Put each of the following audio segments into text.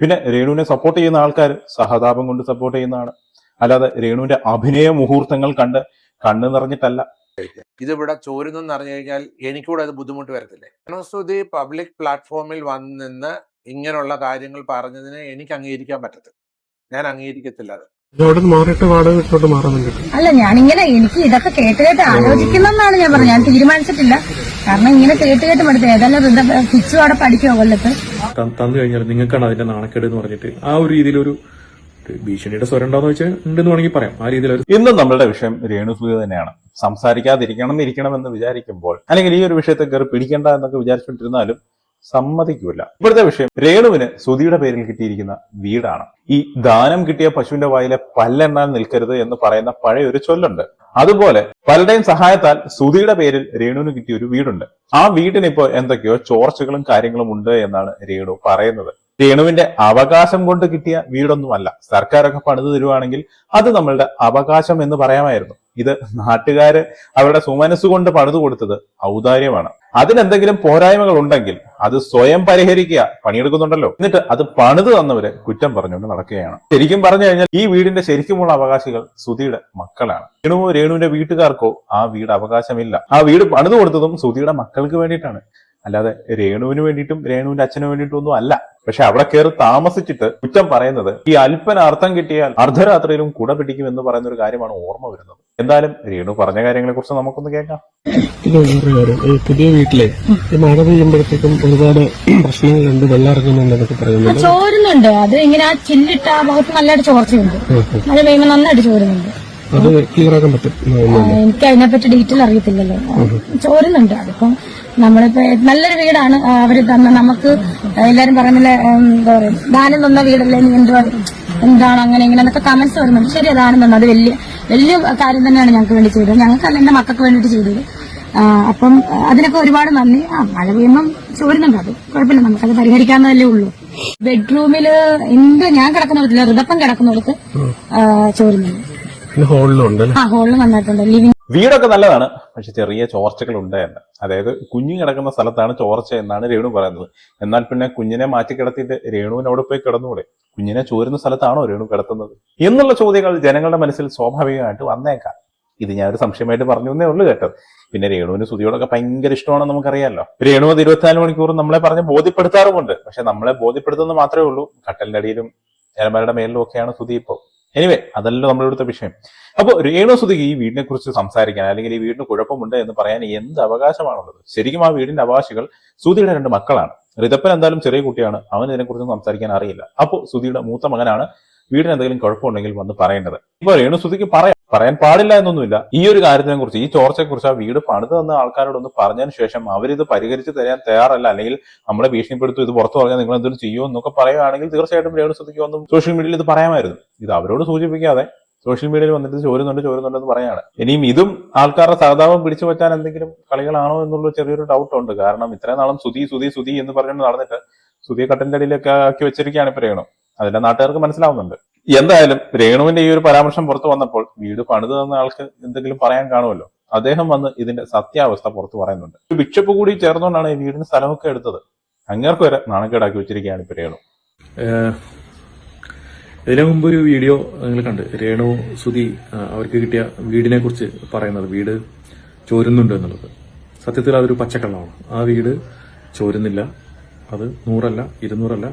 പിന്നെ രേണുവിനെ സപ്പോർട്ട് ചെയ്യുന്ന ആൾക്കാർ സഹതാപം കൊണ്ട് സപ്പോർട്ട് ചെയ്യുന്നതാണ്. അല്ലാതെ രേണുവിന്റെ അഭിനയ മുഹൂർത്തങ്ങൾ കണ്ട് കണ്ണു നിറഞ്ഞിട്ടല്ല. ഇതിവിടെ ചോരുന്നെന്ന് അറിഞ്ഞു കഴിഞ്ഞാൽ എനിക്കൂടെ അത് ബുദ്ധിമുട്ട് വരത്തില്ലേ? അനുസൃതി പബ്ലിക് പ്ലാറ്റ്ഫോമിൽ വന്നിന്ന് ഇങ്ങനെയുള്ള കാര്യങ്ങൾ പറഞ്ഞതിന് എനിക്ക് അംഗീകരിക്കാൻ പറ്റത്തില്ല. ഞാൻ അംഗീകരിക്കത്തില്ല അത്. അല്ല ഞാനിങ്ങനെ എനിക്ക് ഇതൊക്കെ കേട്ട് കേട്ട് ആലോചിക്കുന്നെന്നാണ് ഞാൻ പറഞ്ഞത്. ഞാൻ തീരുമാനിച്ചിട്ടില്ല. കാരണം ഇങ്ങനെ കേട്ട് കേട്ട് പഠിത്തം. ഏതായാലും ഫിക്സും അവിടെ പഠിക്കോ കൊല്ലത്ത്. തന്നു കഴിഞ്ഞാൽ നിങ്ങൾക്കാണ് അതിന്റെ നാണക്കേട് എന്ന് പറഞ്ഞിട്ട് ആ ഒരു രീതിയിലൊരു ഒരു ഭീഷണിയുടെ സ്വരം ഉണ്ടോന്ന് വെച്ചാൽ ഉണ്ടെന്ന് വേണമെങ്കിൽ പറയാം. ആ രീതിയിൽ ഇന്ന് ഇന്നും നമ്മളുടെ വിഷയം രേണുസുതി തന്നെയാണ്. സംസാരിക്കാതിരിക്കണം ഇരിക്കണം എന്ന് വിചാരിക്കുമ്പോൾ അല്ലെങ്കിൽ ഈ ഒരു വിഷയത്തെ കയറി പിടിക്കേണ്ട എന്നൊക്കെ വിചാരിച്ചുകൊണ്ടിരുന്നാലും സമ്മതിക്കൂല. ഇപ്പോഴത്തെ വിഷയം രേണുവിന് സുധിയുടെ പേരിൽ കിട്ടിയിരിക്കുന്ന വീടാണ്. ഈ ദാനം കിട്ടിയ പശുവിന്റെ വായിലെ പല്ലെണ്ണാൻ നിൽക്കരുത് എന്ന് പറയുന്ന പഴയ ഒരു ചൊല്ലുണ്ട്. അതുപോലെ പലരുടെയും സഹായത്താൽ സുധിയുടെ പേരിൽ രേണുവിന് കിട്ടിയ ഒരു വീടുണ്ട്. ആ വീടിന് എന്തൊക്കെയോ ചോർച്ചകളും കാര്യങ്ങളും ഉണ്ട് എന്നാണ് രേണു പറയുന്നത്. രേണുവിന്റെ അവകാശം കൊണ്ട് കിട്ടിയ വീടൊന്നുമല്ല. സർക്കാരൊക്കെ പണിത് തരുവാണെങ്കിൽ അത് നമ്മളുടെ അവകാശം എന്ന് പറയാമായിരുന്നു. ഇത് നാട്ടുകാര് അവരുടെ സുമനസ്സുകൊണ്ട് പണിതു കൊടുത്തത് ഔദാര്യമാണ്. അതിനെന്തെങ്കിലും പോരായ്മകൾ ഉണ്ടെങ്കിൽ അത് സ്വയം പരിഹരിക്കുക പണിയെടുക്കുന്നുണ്ടല്ലോ. എന്നിട്ട് അത് പണിത് തന്നവര് കുറ്റം പറഞ്ഞുകൊണ്ട് നടക്കുകയാണ്. ശരിക്കും പറഞ്ഞു കഴിഞ്ഞാൽ ഈ വീടിന്റെ ശരിക്കുമുള്ള അവകാശികൾ സുധിയുടെ മക്കളാണ്. രേണുവോ രേണുവിന്റെ വീട്ടുകാർക്കോ ആ വീട് അവകാശമില്ല. ആ വീട് പണിതു കൊടുത്തതും സുധിയുടെ മക്കൾക്ക് വേണ്ടിയിട്ടാണ്. അല്ലാതെ രേണുവിന് വേണ്ടിയിട്ടും രേണുവിന്റെ അച്ഛന് വേണ്ടിയിട്ടും ഒന്നും അല്ല. പക്ഷെ അവിടെ കയറി താമസിച്ചിട്ട് കുറ്റം പറയുന്നത് ഈ അല്പന അർത്ഥം കിട്ടിയാൽ അർദ്ധരാത്രിയിലും കുട പിടിക്കും എന്ന് പറയുന്ന ഒരു കാര്യമാണ് ഓർമ്മ വരുന്നത്. എന്തായാലും രേണു പറഞ്ഞ കാര്യങ്ങളെ കുറിച്ച് നമുക്കൊന്ന് കേൾക്കാം. പിന്നെ വേറൊരു കാര്യം. ഈ പുതിയ വീട്ടിലെ ഈ മഴ പെയ്യുമ്പോഴത്തേക്കും ഒരുപാട് പ്രശ്നങ്ങളുണ്ട് വെള്ളം ഇറങ്ങുന്നുണ്ടെന്നൊക്കെ പറയുന്നുണ്ട്. ചോരുന്നുണ്ട്. അത് ഇങ്ങനെ ആ ചില്ലിട്ട ആ ഭാഗത്ത് നല്ലതായിട്ട് ചോർച്ചയുണ്ട്. മഴ പെയ്യുമ്പോൾ നന്നായിട്ട് ചോരുന്നുണ്ട്. അത് ക്ലിയർ ആക്കാൻ പറ്റും എനിക്ക് അതിനെപ്പറ്റി ഡീറ്റെയിൽ അറിയത്തില്ലല്ലോ. ചോരുന്നുണ്ട് അതിപ്പം നമ്മളിപ്പോ നല്ലൊരു വീടാണ്. അവർ തന്ന നമുക്ക് എല്ലാരും പറയുന്നില്ല എന്താ പറയാ ദാനം തന്ന വീടല്ലേ നീ എന്തുവാ എന്താണ് അങ്ങനെ ഇങ്ങനെ എന്നൊക്കെ കമന്റ്സ് വരുന്നുണ്ട്. ശരി ദാനം തന്നു അത് വലിയ വലിയ കാര്യം തന്നെയാണ് ഞങ്ങൾക്ക് വേണ്ടി ചെയ്തത്. ഞങ്ങൾക്ക് അല്ല എന്റെ മക്കൾക്ക് വേണ്ടിയിട്ട് ചെയ്തത്. അപ്പം അതിനൊക്കെ ഒരുപാട് നന്ദി. ആ മഴ പെയ്യുമ്പം ചോരുന്നുണ്ട് അത്. കുഴപ്പമില്ല നമുക്കത് പരിഹരിക്കാവുന്നതല്ലേ ഉള്ളൂ. ബെഡ്റൂമിൽ എന്ത് ഞാൻ കിടക്കുന്നിടത്തില്ല ഋതപ്പം കിടക്കുന്നിടത്ത് ആ, ചോരുന്നുണ്ട്. പിന്നെ ഹോളിലും ഉണ്ട് അല്ലേ? ആ ഹോളിൽ നന്നായിട്ടുണ്ട് ലിവിംഗ് വീടൊക്കെ നല്ലതാണ്. പക്ഷെ ചെറിയ ചോർച്ചകൾ ഉണ്ട് എന്ന്. അതായത് കുഞ്ഞു കിടക്കുന്ന സ്ഥലത്താണ് ചോർച്ച എന്നാണ് രേണു പറയുന്നത്. എന്നാൽ പിന്നെ കുഞ്ഞിനെ മാറ്റി കിടത്തിയിട്ട് രേണുവിന് അവിടെ പോയി കിടന്നുകൂടെ? കുഞ്ഞിനെ ചോരുന്ന സ്ഥലത്താണോ രേണു കിടത്തുന്നത്? എന്നുള്ള ചോദ്യങ്ങൾ ജനങ്ങളുടെ മനസ്സിൽ സ്വാഭാവികമായിട്ട് വന്നേക്കാം. ഇത് ഞാൻ ഒരു സംശയമായിട്ട് പറഞ്ഞു എന്നേ ഉള്ളൂ കേട്ടത് പിന്നെ രേണുവിന് സുതിയോടൊക്കെ ഭയങ്കര ഇഷ്ടമാണെന്ന് നമുക്കറിയാമല്ലോ രേണു അത് ഇരുപത്തിനാല് മണിക്കൂർ നമ്മളെ പറഞ്ഞ് ബോധ്യപ്പെടുത്താറുമുണ്ട്. പക്ഷെ നമ്മളെ ബോധ്യപ്പെടുത്തുന്നത് മാത്രമേ ഉള്ളൂ. കട്ടലിന്റെ അടിയിലും എലമരയുടെ മേലിലും ഒക്കെയാണ് സുതി ഇപ്പോൾ. എനിവേ അതല്ല നമ്മുടെ ഇവിടുത്തെ വിഷയം. അപ്പോൾ രേണു സുതിക്ക് ഈ വീടിനെ കുറിച്ച് സംസാരിക്കാൻ അല്ലെങ്കിൽ ഈ വീടിന് കുഴപ്പമുണ്ട് എന്ന് പറയാൻ എന്ത് അവകാശമാണുള്ളത്? ശരിക്കും ആ വീടിന്റെ അവകാശികൾ സുതിയുടെ രണ്ട് മക്കളാണ്. ഋതപ്പൻ എന്തായാലും ചെറിയ കുട്ടിയാണ്. അവൻ ഇതിനെക്കുറിച്ച് സംസാരിക്കാൻ അറിയില്ല. അപ്പോൾ സുതിയുടെ മൂത്ത മകനാണ് വീടിന് എന്തെങ്കിലും കുഴപ്പമുണ്ടെങ്കിൽ വന്ന് പറയേണ്ടത്. ഇപ്പൊ രേണു സുതിക്ക് പറയാം. പറയാൻ പാടില്ല എന്നൊന്നുമില്ല. ഈ ഒരു കാര്യത്തിനെ കുറിച്ച് ഈ ചോർച്ചയെക്കുറിച്ച് ആ വീട് പണിത് തന്ന ആൾക്കാരോടൊന്ന് പറഞ്ഞതിന് ശേഷം അവരിത് പരിഹരിച്ച് തരാൻ തയ്യാറല്ല. അല്ലെങ്കിൽ നമ്മളെ ഭീഷണിപ്പെടുത്തും ഇത് പുറത്തു പറഞ്ഞാൽ നിങ്ങൾ എന്തെങ്കിലും ചെയ്യുമോ എന്നൊക്കെ പറയുകയാണെങ്കിൽ തീർച്ചയായിട്ടും രേണു സുതിക്ക് വന്നും സോഷ്യൽ മീഡിയയിൽ ഇത് പറയാമായിരുന്നു. ഇത് അവരോട് സൂചിപ്പിക്കാതെ സോഷ്യൽ മീഡിയയിൽ വന്നിട്ട് ചോരുന്നുണ്ട് എന്ന് പറയാണ് ഇനിയും ഇതും ആൾക്കാരുടെ സഹതാപം പിടിച്ചു വച്ചാൽ എന്തെങ്കിലും കളികളാണോ എന്നുള്ള ചെറിയൊരു ഡൗട്ട് ഉണ്ട്. കാരണം ഇത്രയും നാളും സുതി സുതി സുതി എന്ന് പറഞ്ഞുകൊണ്ട് നടന്നിട്ട് സുതിയെ കട്ടന്റെ അടിയിലൊക്കെ ആക്കി വെച്ചിരിക്കുകയാണ് ഇപ്പൊ രേണു. അതിന്റെ നാട്ടുകാർക്ക് മനസ്സിലാവുന്നുണ്ട്. എന്തായാലും രേണുവിന്റെ ഈ ഒരു പരാമർശം പുറത്തു വന്നപ്പോൾ വീട് പണിത് തന്ന ആൾക്ക് എന്തെങ്കിലും പറയാൻ കാണുമല്ലോ. അദ്ദേഹം വന്ന് ഇതിന്റെ സത്യാവസ്ഥ പുറത്തു പറയുന്നുണ്ട്. ഒരു ബിഷപ്പ് കൂടി ചേർന്നുകൊണ്ടാണ് ഈ വീടിന് സ്ഥലമൊക്കെ എടുത്തത്. അങ്ങേർക്ക് വരെ നാണക്കേടാക്കി വെച്ചിരിക്കുകയാണ് ഇപ്പൊ രേണു. ഇതിനു മുമ്പ് ഒരു വീഡിയോ നിങ്ങൾ കണ്ട്. രേണു സുധി അവർക്ക് കിട്ടിയ വീടിനെ കുറിച്ച് പറയുന്നത്. വീട് ചോരുന്നുണ്ട് എന്നുള്ളത്. സത്യത്തിൽ അതൊരു പച്ചക്കള്ളമാണ്. ആ വീട് ചോരുന്നില്ല. അത് നൂറല്ല ഇരുന്നൂറല്ല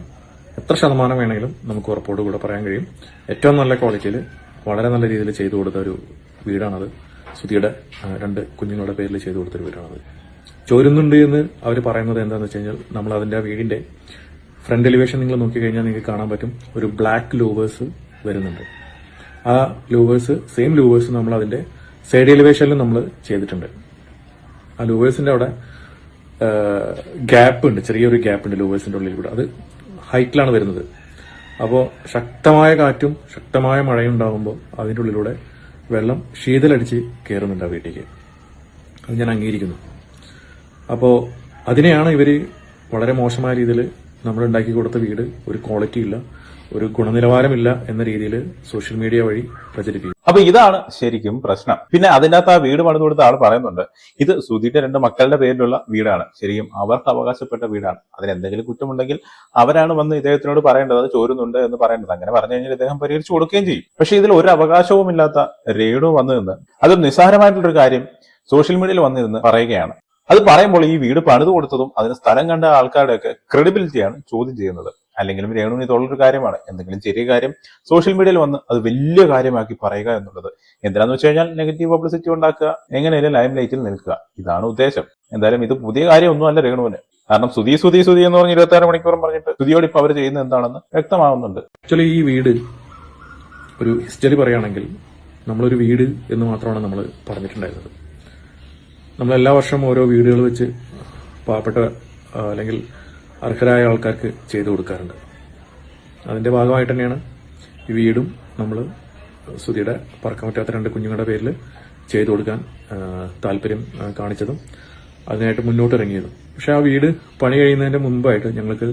എത്ര ശതമാനം വേണമെങ്കിലും നമുക്ക് ഉറപ്പോട് കൂടെ പറയാൻ കഴിയും. ഏറ്റവും നല്ല ക്വാളിറ്റിയിൽ വളരെ നല്ല രീതിയിൽ ചെയ്തു കൊടുത്ത ഒരു വീടാണത്. സുധിയുടെ രണ്ട് കുഞ്ഞുങ്ങളുടെ പേരിൽ ചെയ്തു കൊടുത്തൊരു വീടാണത്. ചോരുന്നുണ്ട് എന്ന് അവർ പറയുന്നത് എന്താണെന്ന് വെച്ച് കഴിഞ്ഞാൽ നമ്മൾ അതിന്റെ വീടിന്റെ ഫ്രണ്ട് എലിവേഷൻ നിങ്ങൾ നോക്കിക്കഴിഞ്ഞാൽ നിങ്ങൾക്ക് കാണാൻ പറ്റും. ഒരു ബ്ലാക്ക് ലൂവേഴ്സ് വരുന്നുണ്ട്. ആ ലൂവേഴ്സ് സെയിം ലൂവേഴ്സ് നമ്മൾ അതിന്റെ സൈഡ് എലിവേഷനിലും നമ്മൾ ചെയ്തിട്ടുണ്ട്. ആ ലൂവേഴ്സിന്റെ അവിടെ ഗ്യാപ്പ് ഉണ്ട്. ചെറിയൊരു ഗ്യാപ്പ് ഉണ്ട് ലൂവേഴ്സിന്റെ ഉള്ളിൽ കൂടെ. അത് ഹൈറ്റിലാണ് വരുന്നത്. അപ്പോൾ ശക്തമായ കാറ്റും ശക്തമായ മഴയും ഉണ്ടാകുമ്പോൾ അതിന്റെ ഉള്ളിലൂടെ വെള്ളം ശീതലടിച്ച് കയറുന്നുണ്ട് ആ വീട്ടിലേക്ക്. അത് ഞാൻ അംഗീകരിക്കുന്നു. അപ്പോൾ അതിനെയാണ് ഇവർ വളരെ മോശമായ രീതിയിൽ നമ്മൾ ഉണ്ടാക്കി കൊടുത്ത വീട് ഒരു ക്വാളിറ്റി ഇല്ല ഒരു ഗുണനിലവാരമില്ല എന്ന രീതിയിൽ സോഷ്യൽ മീഡിയ വഴി പ്രചരിപ്പിക്കും അപ്പൊ ഇതാണ് ശരിക്കും പ്രശ്നം. പിന്നെ അതിനകത്ത് ആ വീട് പണിത് കൊടുത്ത ആൾ പറയുന്നുണ്ട് ഇത് സുധീന്റെ രണ്ട് മക്കളുടെ പേരിലുള്ള വീടാണ്. ശരിക്കും അവർക്ക് അവകാശപ്പെട്ട വീടാണ്. അതിന് എന്തെങ്കിലും കുറ്റമുണ്ടെങ്കിൽ അവരാണ് വന്ന് ഇദ്ദേഹത്തിനോട് പറയേണ്ടത് അത് ചോരുന്നുണ്ട് എന്ന് പറയേണ്ടത്. അങ്ങനെ പറഞ്ഞു കഴിഞ്ഞാൽ ഇദ്ദേഹം പരിഹരിച്ചു കൊടുക്കുകയും ചെയ്യും. പക്ഷെ ഇതിൽ ഒരു അവകാശവും ഇല്ലാത്ത രേണു വന്നു നിന്ന് അതും നിസ്സാരമായിട്ടുള്ളൊരു കാര്യം സോഷ്യൽ മീഡിയയിൽ വന്നിരുന്ന് പറയുകയാണ്. അത് പറയുമ്പോൾ ഈ വീട് പണിത് കൊടുത്തതും അതിന് സ്ഥലം കണ്ട ആൾക്കാരുടെയൊക്കെ ക്രെഡിബിലിറ്റിയാണ് ചോദ്യം ചെയ്യുന്നത്. അല്ലെങ്കിലും രേണുവിന് തുള്ളൊരു കാര്യമാണ്. എന്തെങ്കിലും ചെറിയ കാര്യം സോഷ്യൽ മീഡിയയിൽ വന്ന് അത് വലിയ കാര്യമാക്കി പറയുക എന്നുള്ളത്. എന്തിനാന്ന് വെച്ച് കഴിഞ്ഞാൽ നെഗറ്റീവ് പബ്ലിസിറ്റി ഉണ്ടാക്കുക എങ്ങനെയാലും ലൈം ലൈറ്റിൽ നിൽക്കുക. ഇതാണ് ഉദ്ദേശം. എന്തായാലും ഇത് പുതിയ കാര്യമൊന്നും അല്ല രേണുവിന്. കാരണം സുതി സുതി സുതി എന്ന് പറഞ്ഞ് ഇരുപത്തി ആറ് മണിക്കൂറും പറഞ്ഞിട്ട് സുതിയോട് ഇപ്പൊ അവർ ചെയ്യുന്നത് എന്താണെന്ന് വ്യക്തമാവുന്നുണ്ട്. ആക്ച്വലി ഈ വീട് ഒരു ഹിസ്റ്ററി പറയുകയാണെങ്കിൽ നമ്മളൊരു വീട് എന്ന് മാത്രമാണ് നമ്മൾ പറഞ്ഞിട്ടുണ്ടായിരുന്നത്. നമ്മൾ എല്ലാ വർഷവും ഓരോ വീടുകൾ വെച്ച് പാവപ്പെട്ട അല്ലെങ്കിൽ അർഹരായ ആൾക്കാർക്ക് ചെയ്തു കൊടുക്കാറുണ്ട്. അതിന്റെ ഭാഗമായിട്ട് തന്നെയാണ് ഈ വീടും നമ്മൾ സുധിയുടെ പറക്കാൻ പറ്റാത്ത രണ്ട് കുഞ്ഞുങ്ങളുടെ പേരിൽ ചെയ്തു കൊടുക്കാൻ താല്പര്യം കാണിച്ചതും അതിനായിട്ട് മുന്നോട്ട് ഇറങ്ങിയതും. പക്ഷെ ആ വീട് പണി കഴിയുന്നതിന്റെ മുമ്പായിട്ട് ഞങ്ങൾക്ക്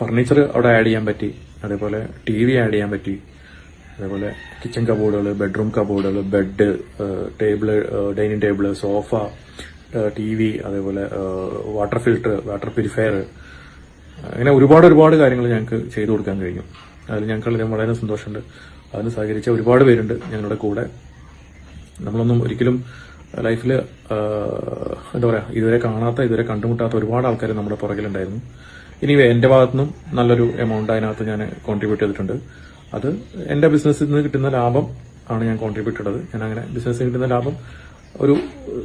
ഫർണിച്ചർ അവിടെ ആഡ് ചെയ്യാൻ പറ്റി അതേപോലെ ടി വി ആഡ് ചെയ്യാൻ പറ്റി അതേപോലെ കിച്ചൺ കബോർഡുകൾ bedroom കബോർഡുകൾ bed table dining table sofa T V അതേപോലെ വാട്ടർ ഫിൽട്ടർ വാട്ടർ പ്യൂരിഫയർ അങ്ങനെ ഒരുപാട് ഒരുപാട് കാര്യങ്ങൾ ഞങ്ങൾക്ക് ചെയ്തു കൊടുക്കാൻ കഴിഞ്ഞു. അതിൽ ഞങ്ങൾക്ക് വളരെ സന്തോഷമുണ്ട്. അതിന് സഹകരിച്ച ഒരുപാട് പേരുണ്ട് ഞങ്ങളുടെ കൂടെ. നമ്മളൊന്നും ഒരിക്കലും ലൈഫിൽ എന്താ പറയുക ഇതുവരെ കാണാത്ത ഇതുവരെ കണ്ടുമുട്ടാത്ത ഒരുപാട് ആൾക്കാർ നമ്മുടെ പുറകിലുണ്ടായിരുന്നു. ഇനി എന്റെ ഭാഗത്തുനിന്നും നല്ലൊരു എമൗണ്ട് അതിനകത്ത് ഞാൻ കോൺട്രിബ്യൂട്ട് ചെയ്തിട്ടുണ്ട്. അത് എന്റെ ബിസിനസ്സിൽ നിന്ന് കിട്ടുന്ന ലാഭം ആണ് ഞാൻ കോൺട്രിബ്യൂട്ട് ചെയ്തത് ഞാൻ അങ്ങനെ ബിസിനസ്സിൽ കിട്ടുന്ന ലാഭം ഒരു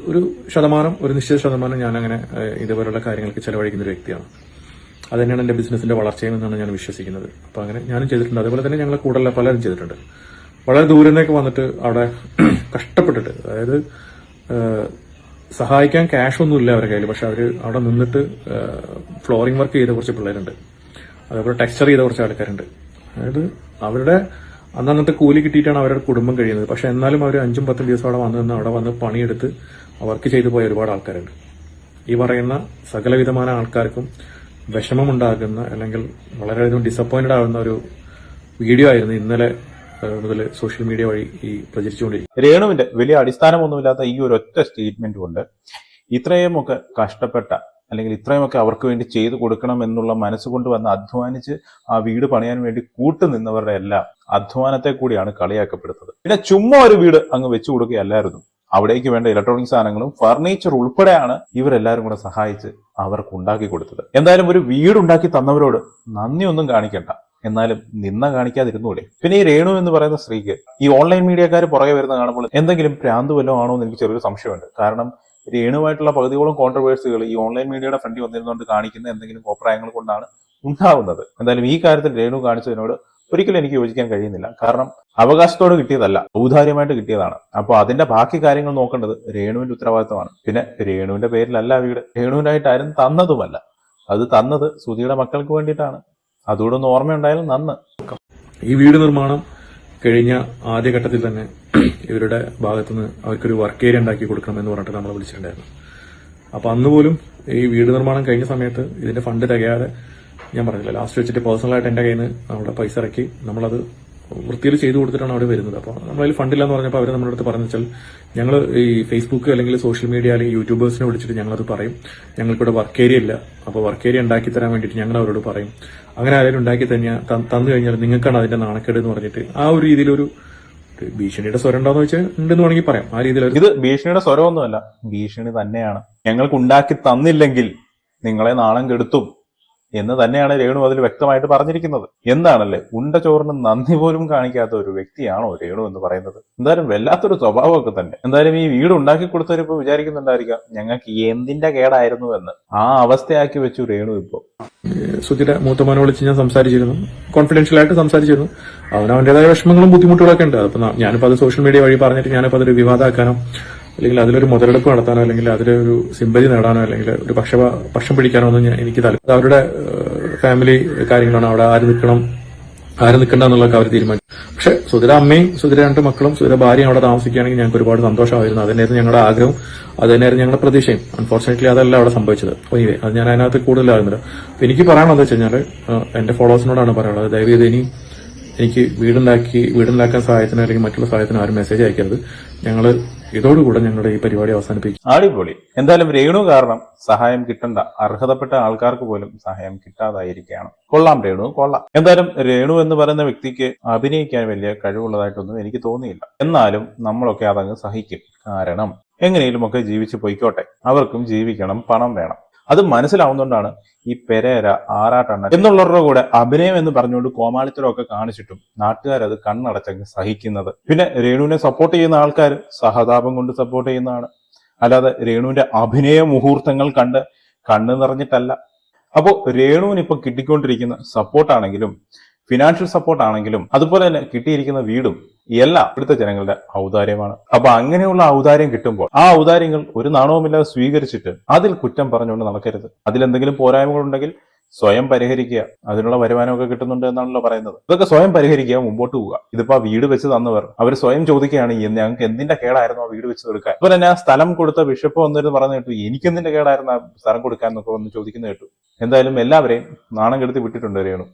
ഒരു ശതമാനം ഒരു നിശ്ചിത ശതമാനം ഞാൻ അങ്ങനെ ഇതുപോലുള്ള കാര്യങ്ങൾക്ക് ചെലവഴിക്കുന്ന ഒരു വ്യക്തിയാണ്. അത് തന്നെയാണ് എന്റെ ബിസിനസിന്റെ വളർച്ചയും എന്നാണ് ഞാൻ വിശ്വസിക്കുന്നത്. അപ്പൊ അങ്ങനെ ഞാനും ചെയ്തിട്ടുണ്ട്. അതുപോലെ തന്നെ ഞങ്ങളെ കൂടുതൽ പലരും ചെയ്തിട്ടുണ്ട്. വളരെ ദൂരെ നിന്നൊക്കെ വന്നിട്ട് അവിടെ കഷ്ടപ്പെട്ടിട്ട് അതായത് സഹായിക്കാൻ ക്യാഷ് ഒന്നും ഇല്ല അവരുടെ കയ്യിൽ. പക്ഷെ അവർ അവിടെ നിന്നിട്ട് ഫ്ലോറിംഗ് വർക്ക് ചെയ്ത കുറച്ച് പിള്ളേരുണ്ട്. അതേപോലെ ടെക്സ്ചർ ചെയ്ത കുറച്ച് ആൾക്കാരുണ്ട്. അതായത് അവരുടെ അന്നന്നത്തെ കൂലി കിട്ടിയിട്ടാണ് അവരുടെ കുടുംബം കഴിയുന്നത്. പക്ഷെ എന്നാലും അവർ അഞ്ചും പത്തും ദിവസം അവിടെ വന്ന് നിന്ന് അവിടെ വന്ന് പണിയെടുത്ത് വർക്ക് ചെയ്തു പോയ ഒരുപാട് ആൾക്കാരുണ്ട്. ഈ പറയുന്ന സകലവിധമായ ആൾക്കാർക്കും വിഷമമുണ്ടാകുന്ന അല്ലെങ്കിൽ വളരെയധികം ഡിസപ്പോയിന്റഡ് ആകുന്ന ഒരു വീഡിയോ ആയിരുന്നു ഇന്നലെ മുതൽ സോഷ്യൽ മീഡിയ വഴി ഈ പ്രചരിച്ചുകൊണ്ടിരിക്കുന്നത്. രേണുവിന്റെ വലിയ അടിസ്ഥാനമൊന്നുമില്ലാത്ത ഈ ഒരു ഒറ്റ സ്റ്റേറ്റ്മെന്റ് കൊണ്ട് ഇത്രയുമൊക്കെ കഷ്ടപ്പെട്ട അല്ലെങ്കിൽ ഇത്രയുമൊക്കെ അവർക്ക് വേണ്ടി ചെയ്തു കൊടുക്കണം എന്നുള്ള മനസ്സുകൊണ്ട് വന്ന് അധ്വാനിച്ച് ആ വീട് പണിയാൻ വേണ്ടി കൂട്ടു നിന്നവരുടെ എല്ലാം അധ്വാനത്തെ കൂടിയാണ് കളിയാക്കപ്പെടുന്നത്. പിന്നെ ചുമ്മാ ഒരു വീട് അങ്ങ് വെച്ചു കൊടുക്കുകയല്ലായിരുന്നു. അവിടേക്ക് വേണ്ട ഇലക്ട്രോണിക് സാധനങ്ങളും ഫർണിച്ചർ ഉൾപ്പെടെയാണ് ഇവരെല്ലാവരും കൂടെ സഹായിച്ച് അവർക്ക് ഉണ്ടാക്കി കൊടുത്തത്. എന്തായാലും ഒരു വീട് ഉണ്ടാക്കി തന്നവരോട് നന്ദിയൊന്നും കാണിക്കണ്ട. എന്നാലും നിന്ന കാണിക്കാതിരുന്നൂടെ. പിന്നെ ഈ രേണു എന്ന് പറയുന്ന സ്ത്രീക്ക് ഈ ഓൺലൈൻ മീഡിയക്കാർ പുറകെ വരുന്ന കാണുമ്പോൾ എന്തെങ്കിലും പ്രാന്ത് വല്ലതും ആണോ എന്ന് എനിക്ക് ചെറിയൊരു സംശയമുണ്ട്. കാരണം രേണുവായിട്ടുള്ള പകുതിയോളം കോൺട്രവേഴ്സികൾ ഈ ഓൺലൈൻ മീഡിയയുടെ ഫ്രണ്ടിൽ വന്നിരുന്നുകൊണ്ട് കാണിക്കുന്ന എന്തെങ്കിലും അഭിപ്രായങ്ങൾ കൊണ്ടാണ് ഉണ്ടാവുന്നത്. എന്തായാലും ഈ കാര്യത്തിൽ രേണു കാണിച്ചതിനോട് ഒരിക്കലും എനിക്ക് യോജിക്കാൻ കഴിയുന്നില്ല. കാരണം അവകാശത്തോട് കിട്ടിയതല്ല ഔദാര്യമായിട്ട് കിട്ടിയതാണ്. അപ്പോൾ അതിന്റെ ബാക്കി കാര്യങ്ങൾ നോക്കേണ്ടത് രേണുവിന്റെ ഉത്തരവാദിത്തമാണ് പിന്നെ രേണുവിന്റെ പേരിലല്ല വീട്. രേണുവിനായിട്ട് ആരും തന്നതുമല്ല. അത് തന്നത് സുധിയുടെ മക്കൾക്ക് വേണ്ടിയിട്ടാണ്. അതുകൂടെ ഒന്ന് ഓർമ്മയുണ്ടായാലും നന്ന്. ഈ വീട് നിർമ്മാണം കഴിഞ്ഞ ആദ്യഘട്ടത്തിൽ തന്നെ ഇവരുടെ ഭാഗത്തുനിന്ന് അവർക്കൊരു വർക്ക് ഏരിയ ഉണ്ടാക്കി കൊടുക്കണം എന്ന് പറഞ്ഞിട്ട് നമ്മളെ വിളിച്ചിട്ടുണ്ടായിരുന്നു. അപ്പൊ അന്ന് പോലും ഈ വീട് നിർമ്മാണം കഴിഞ്ഞ സമയത്ത് ഇതിന്റെ ഫണ്ട് തികയാതെ ഞാൻ പറഞ്ഞില്ല ലാസ്റ്റ് വെച്ചിട്ട് പേഴ്സണലായിട്ട് എന്റെ കയ്യിൽ നിന്ന് നമ്മുടെ പൈസ ഇറക്കി നമ്മളത് വൃത്തിയിൽ ചെയ്തു കൊടുത്തിട്ടാണ് അവിടെ വരുന്നത്. അപ്പോൾ നമ്മളതിൽ ഫണ്ടില്ല എന്ന് പറഞ്ഞപ്പോൾ അവർ നമ്മുടെ അടുത്ത് പറഞ്ഞു വെച്ചാൽ ഞങ്ങൾ ഈ ഫേസ്ബുക്ക് അല്ലെങ്കിൽ സോഷ്യൽ മീഡിയ അല്ലെങ്കിൽ യൂട്യൂബേഴ്സിനെ വിളിച്ചിട്ട് ഞങ്ങളത് പറയും. ഞങ്ങൾക്കിവിടെ വർക്ക് ഏരിയ ഇല്ല. അപ്പോൾ വർക്ക് ഏരിയ ഉണ്ടാക്കി തരാൻ വേണ്ടിയിട്ട് ഞങ്ങൾ അവരോട് പറയും. അങ്ങനെ ആരെങ്കിലും ഉണ്ടാക്കി തന്നെ തന്നു കഴിഞ്ഞാൽ നിങ്ങൾക്കാണ് അതിന്റെ നാണക്കേട് എന്ന് പറഞ്ഞിട്ട് ആ ഒരു രീതിയിലൊരു ഭീഷണിയുടെ സ്വരം ഉണ്ടോന്ന് വെച്ചാൽ ഉണ്ടെന്ന് വേണമെങ്കിൽ പറയാം. ആ രീതിയിൽ ഇത് ഭീഷണിയുടെ സ്വരമൊന്നുമല്ല. ഭീഷണി തന്നെയാണ്. ഞങ്ങൾക്ക് ഉണ്ടാക്കി തന്നില്ലെങ്കിൽ നിങ്ങളെ നാണം കെടുത്തും. എന്ന് തന്നെയാണ് രേണു അതിൽ വ്യക്തമായിട്ട് പറഞ്ഞിരിക്കുന്നത്. എന്താണല്ലേ? ഉണ്ട ചോറിന് നന്ദി പോലും കാണിക്കാത്ത ഒരു വ്യക്തിയാണോ രേണു എന്ന് പറയുന്നത്? എന്തായാലും വല്ലാത്തൊരു സ്വഭാവമൊക്കെ തന്നെ. എന്തായാലും ഈ വീട് ഉണ്ടാക്കി കൊടുത്തവരിപ്പോ വിചാരിക്കുന്നുണ്ടായിരിക്കാം ഞങ്ങൾക്ക് എന്തിന്റെ കേടായിരുന്നു എന്ന്. ആ അവസ്ഥയാക്കി വെച്ചു രേണു ഇപ്പോ. സുധിയുടെ മൂത്തമാനെ വിളിച്ച് ഞാൻ സംസാരിച്ചിരുന്നു. കോൺഫിഡൻഷ്യൽ ആയിട്ട് സംസാരിച്ചിരുന്നു. അവന് അവന്റേതായ വിഷമങ്ങളും ബുദ്ധിമുട്ടുകളൊക്കെ ഉണ്ട്. അപ്പൊ ഞാനിപ്പോ അത് സോഷ്യൽ മീഡിയ വഴി പറഞ്ഞിട്ട് ഞാനിപ്പോ അതൊരു വിവാദമാക്കാനോ അല്ലെങ്കിൽ അതിലൊരു മുതലെടുപ്പ് നടത്താനോ അല്ലെങ്കിൽ അതിലൊരു സിമ്പതി നേടാനോ അല്ലെങ്കിൽ ഒരു പക്ഷ പക്ഷം പിടിക്കാനോ ഒന്നും എനിക്ക് താല്പര്യം അവരുടെ ഫാമിലി കാര്യങ്ങളാണ്. അവിടെ ആര് നിൽക്കണം ആര് നിൽക്കണ്ട എന്നുള്ളതൊക്കെ അവർ തീരുമാനിച്ചു. പക്ഷെ സുധിര അമ്മയും സുധിര രണ്ട് മക്കളും സുധിര ഭാര്യയും അവിടെ താമസിക്കുകയാണെങ്കിൽ ഞങ്ങൾക്ക് ഒരുപാട് സന്തോഷമായിരുന്നു. അതിനായിരുന്നു ഞങ്ങളുടെ ആഗ്രഹം അത് തന്നെയായിരുന്നു ഞങ്ങളുടെ പ്രതീക്ഷയും. അൺഫോർച്ചുനേറ്റ്ലി അതല്ല അവിടെ സംഭവിച്ചത്. അത് ഞാൻ അതിനകത്ത് കൂടുതലാകുന്നില്ല എനിക്ക് പറയാനുള്ളത് വെച്ച് കഴിഞ്ഞാൽ എന്റെ ഫോളോവേഴ്സിനോടാണ് പറയാനുള്ളത്. ദയവ് ചെയ്ത് ഇനി എനിക്ക് വീടുണ്ടാക്കി വീടുണ്ടാക്കാൻ സഹായത്തിന് അല്ലെങ്കിൽ മറ്റുള്ള സഹായത്തിന് ആരും മെസ്സേജ് അയക്കരുത്. ഞങ്ങൾ ഇതോടുകൂടെ ഞങ്ങളുടെ ഈ പരിപാടി അവസാനിപ്പിക്കും. അടിപൊളി. എന്തായാലും രേണു കാരണം സഹായം കിട്ടണ്ട. അർഹതപ്പെട്ട ആൾക്കാർക്ക് പോലും സഹായം കിട്ടാതായിരിക്കുകയാണ്. കൊള്ളാം രേണു കൊള്ളാം. എന്തായാലും രേണു എന്ന് പറയുന്ന വ്യക്തിക്ക് അഭിനയിക്കാൻ വലിയ കഴിവുള്ളതായിട്ടൊന്നും എനിക്ക് തോന്നിയില്ല. എന്നാലും നമ്മളൊക്കെ അതങ്ങ് സഹിക്കും. കാരണം എങ്ങനെയും ഒക്കെ ജീവിച്ചു പോയിക്കോട്ടെ. അവർക്കും ജീവിക്കണം പണം വേണം. അത് മനസ്സിലാവുന്നതുകൊണ്ടാണ് ഈ പെരേര ആറാട്ടണ്ണ എന്നുള്ളവരുടെ കൂടെ അഭിനയം എന്ന് പറഞ്ഞുകൊണ്ട് കോമാളിത്തരമൊക്കെ കാണിച്ചിട്ടും നാട്ടുകാരത് കണ്ണടച്ചങ്ങ് സഹിക്കുന്നത്. പിന്നെ രേണുവിനെ സപ്പോർട്ട് ചെയ്യുന്ന ആൾക്കാർ സഹതാപം കൊണ്ട് സപ്പോർട്ട് ചെയ്യുന്നതാണ്. അല്ലാതെ രേണുവിന്റെ അഭിനയ മുഹൂർത്തങ്ങൾ കണ്ട് കണ്ണു നിറഞ്ഞിട്ടല്ല. അപ്പോൾ രേണുവിന് ഇപ്പൊ കിട്ടിക്കൊണ്ടിരിക്കുന്ന സപ്പോർട്ടാണെങ്കിലും ഫിനാൻഷ്യൽ സപ്പോർട്ട് ആണെങ്കിലും അതുപോലെ തന്നെ കിട്ടിയിരിക്കുന്ന വീടും എല്ലാം ഇവിടുത്തെ ജനങ്ങളുടെ ഔദാര്യമാണ്. അപ്പൊ അങ്ങനെയുള്ള ഔദാര്യം കിട്ടുമ്പോൾ ആ ഔദാര്യങ്ങൾ ഒരു നാണവുമില്ലാതെ സ്വീകരിച്ചിട്ട് അതിൽ കുറ്റം പറഞ്ഞുകൊണ്ട് നടക്കരുത്. അതിലെന്തെങ്കിലും പോരായ്മകൾ ഉണ്ടെങ്കിൽ സ്വയം പരിഹരിക്കുക. അതിനുള്ള വരുമാനമൊക്കെ കിട്ടുന്നുണ്ട് എന്നാണല്ലോ പറയുന്നത്. ഇതൊക്കെ സ്വയം പരിഹരിക്കുക മുമ്പോട്ട് പോവുക. ഇതിപ്പോ വീട് വെച്ച് തന്നവർ അവർ സ്വയം ചോദിക്കുകയാണ് "ഈ ഞങ്ങൾക്ക് എന്തിന്റെ കേടായിരുന്നു ആ വീട് വെച്ച് കൊടുക്കാൻ അതുപോലെ തന്നെ സ്ഥലം കൊടുത്ത ബിഷപ്പ് വന്നിരുന്ന് പറഞ്ഞു കേട്ടു എനിക്ക് എന്തിന്റെ കേടായിരുന്നു ആ സ്ഥലം കൊടുക്കാൻ? എന്നൊക്കെ വന്ന് ചോദിക്കുന്നത് കേട്ടു. എന്തായാലും എല്ലാവരെയും നാണം കെടുത്തി വിട്ടിട്ടുണ്ട് രേണു.